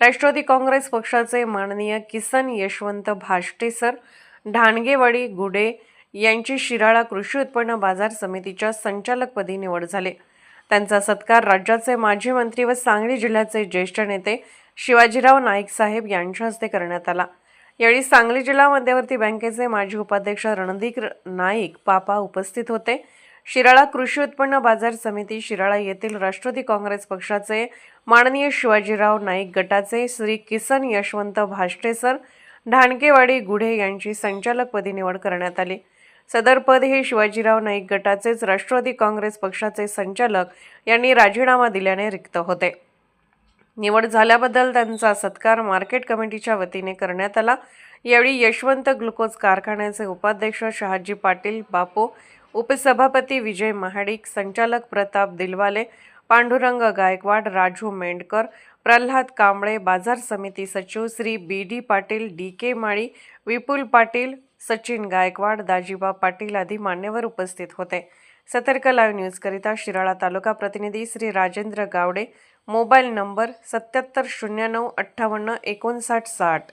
राष्ट्रवादी काँग्रेस पक्षाचे माननीय किसन यशवंत भाष्टे सर ढाणगेवाडी गुडे यांची शिराळा कृषी उत्पन्न बाजार समितीच्या संचालकपदी निवड झाली. त्यांचा सत्कार राज्याचे माजी मंत्री व सांगली जिल्ह्याचे ज्येष्ठ नेते शिवाजीराव नाईक साहेब यांच्या हस्ते करण्यात आला. यावेळी सांगली जिल्हा मध्यवर्ती बँकेचे माजी उपाध्यक्ष रणदीक नाईक पापा उपस्थित होते. शिराळा कृषी उत्पन्न बाजार समिती शिराळा येथील राष्ट्रवादी काँग्रेस पक्षाचे माननीय शिवाजीराव नाईक गटाचे श्री किसन यशवंत भाष्टे सर ढाणकेवाडी गुढे यांची संचालकपदी निवड करण्यात आली. सदर पद हे शिवाजीराव नाईक गटाचेच राष्ट्रवादी काँग्रेस पक्षाचे संचालक यांनी राजीनामा दिल्याने रिक्त होते. निवड झाल्याबद्दल त्यांचा सत्कार मार्केट कमिटीच्या वतीने करण्यात आला. यावेळी यशवंत ग्लुकोज कारखान्याचे उपाध्यक्ष शहाजी पाटील बापू उपसभापती विजय महाडिक संचालक प्रताप दिलवाले पांडुरंग गायकवाड राजू मेंढकर प्रल्हाद कांबळे बाजार समिती सचिव Shri B D Patil D K Mali Vipul Patil Sachin Gaikwad Dajiba Patil आदी मान्यवर उपस्थित होते. सतर्क लाईव्ह न्यूजकरिता शिराळा तालुका प्रतिनिधी श्री राजेंद्र गावडे मोबाईल नंबर सत्याहत्तर शून्य नऊ अठ्ठावन्न एकोणसाठ साठ.